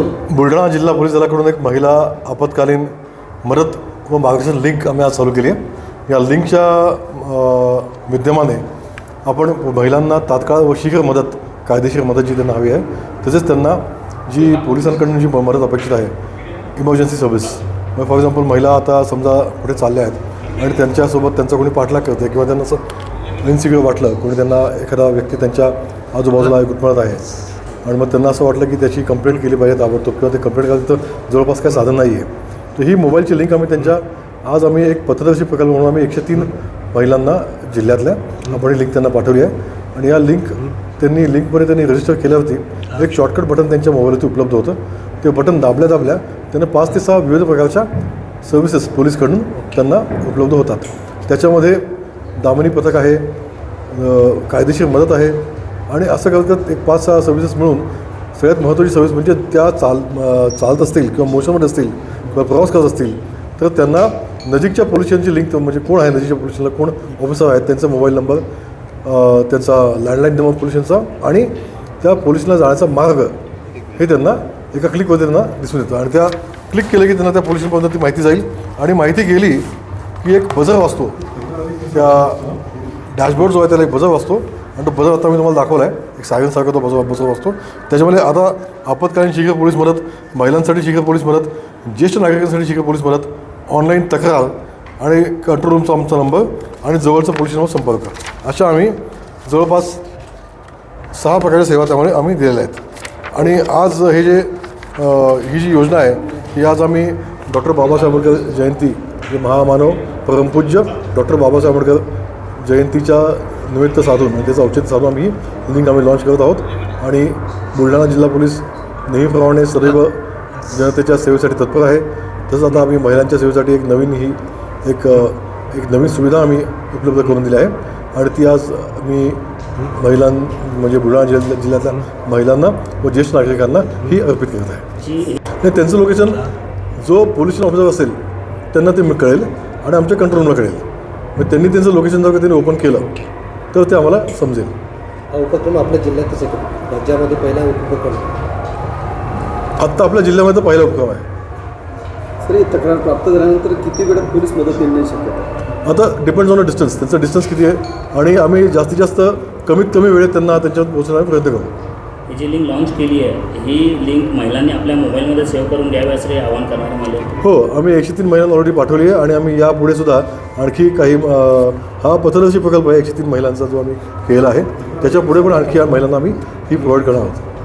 बुलढाणा जिल्हा पोलीस दलाकडून एक महिला आपत्कालीन मदत व मार्गदर्शन लिंक आम्ही आज चालू केली आहे. या लिंकच्या विद्यमाने आपण महिलांना तात्काळ व शीघ्र मदत कायदेशीर मदत जी त्यांना हवी आहे तसेच त्यांना जी पोलिसांकडून जी मदत अपेक्षित आहे इमर्जन्सी सर्व्हिस फॉर एक्झाम्पल महिला आता समजा पुढे चालल्या आहेत आणि त्यांच्यासोबत त्यांचा कोणी पाठलाग करते किंवा त्यांना असं इन्सिक्युअर वाटलं कोणी त्यांना एखादा व्यक्ती त्यांच्या आजूबाजूला गुटमळत आहे आणि मग त्यांना असं वाटलं की त्याची कंप्लेंट केली पाहिजे ताबडतोब किंवा ते कंप्लेंट करायचं तर जवळपास काही साधन नाही आहे तर ही मोबाईलची लिंक आम्ही त्यांच्या आज आम्ही एक पत्रदर्शी प्रकल्प म्हणून आम्ही एकशे तीन महिलांना जिल्ह्यातल्या आपण ही लिंक त्यांना पाठवली आहे. आणि या लिंक त्यांनी लिंकमध्ये त्यांनी रजिस्टर केल्यावरती एक शॉर्टकट बटन त्यांच्या मोबाईलवरती उपलब्ध होतं. ते बटन दाबल्या दाबल्या त्यांना पाच ते सहा विविध प्रकारच्या सर्व्हिसेस पोलीसकडून त्यांना उपलब्ध होतात. त्याच्यामध्ये दामिनी पथक आहे कायदेशीर मदत आहे आणि असं करतात एक पाच सहा सर्व्हिसेस मिळून सगळ्यात महत्त्वाची सर्व्हिस म्हणजे त्या चाल चालत असतील किंवा मोशनमध्ये असतील किंवा प्रवास करत असतील तर त्यांना नजीकच्या पोलीस स्टेशनची लिंक म्हणजे कोण आहे नजीकच्या पोलीस स्टेशनला कोण ऑफिसर आहेत? त्यांचा मोबाईल नंबर त्यांचा लँडलाईन नंबर पोलीस स्टेशनचा आणि त्या पोलिसला जाण्याचा मार्ग हे त्यांना एका क्लिकमध्ये त्यांना दिसून येतं. आणि त्या क्लिक केलं की त्यांना त्या पोलीस ती माहिती जाईल. आणि माहिती गेली की एक बजर वाचतो त्या डॅशबोर्ड जो आहे त्याला एक बजर वाचतो आणि तो बजर आता मी तुम्हाला दाखवला आहे एक सायरनसारखा तो बजर बसत. असतो त्याच्यामध्ये आता आपत्कालीन शिखर पोलीस मदत महिलांसाठी शिखर पोलीस मदत ज्येष्ठ नागरिकांसाठी शिखर पोलीस मदत ऑनलाईन तक्रार आणि कंट्रोल रूमचा आमचा नंबर आणि जवळचा पोलीस स्टेशनवर संपर्क अशा आम्ही जवळपास सहा प्रकारच्या सेवा त्यामुळे आम्ही दिलेल्या आहेत. आणि आज हे जे ही जी योजना आहे ही आज आम्ही डॉक्टर बाबासाहेब आंबेडकर जयंती जे महामानव परमपूज्य डॉक्टर बाबासाहेब आंबेडकर जयंतीच्या निमित्त साधून आणि म्हणजे त्याचं औचित्य साधून आम्ही ही लिंक आम्ही लॉन्च करत आहोत. आणि बुलढाणा जिल्हा पोलीस नेहमीप्रमाणे सदैव जनतेच्या सेवेसाठी तत्पर आहे. तसंच आता आम्ही महिलांच्या सेवेसाठी एक नवीन ही एक एक नवीन सुविधा आम्ही उपलब्ध करून दिली आहे. आणि ती आज मी महिलां म्हणजे बुलढाणा जिल्ह्या जिल्ह्यातल्या महिलांना व ज्येष्ठ नागरिकांना ही अर्पित करत आहे. आणि त्यांचं लोकेशन जो पोलीस ऑफिसर असेल त्यांना ते कळेल आणि आमच्या कंट्रोलला कळेल. मग त्यांनी त्यांचं लोकेशन जर का त्यांनी ओपन केलं तर ते आम्हाला समजेल. हा उपक्रम आपल्या जिल्ह्यातच आहे. राज्यामध्ये पहिला उपक्रम. आत्ता आपल्या जिल्ह्यामध्ये पहिला उपक्रम आहे. सर ही तक्रार प्राप्त झाल्यानंतर किती वेळात पोलीस मदत मिळण्याची शक्यता? आता डिपेंड्स ऑन द डिस्टन्स त्यांचं डिस्टन्स किती आहे? आणि आम्ही जास्तीत जास्त कमीत कमी वेळेत त्यांना त्यांच्यात पोहोचण्याचा प्रयत्न करू. ही जी लिंक लॉन्च केली आहे ही लिंक महिलांनी आपल्या मोबाईलमध्ये सेव्ह करून घ्यावी असं आवाहन करणार आहे मला हो आम्ही एकशे तीन महिलांना ऑलरेडी पाठवली आहे आणि आम्ही यापुढे सुद्धा आणखी काही हा पथदर्शी प्रकल्प आहे एकशे तीन महिलांचा जो आम्ही केला आहे त्याच्या पुढे पण आणखी या महिलांना आम्ही ही प्रोव्हाइड करणार आहोत.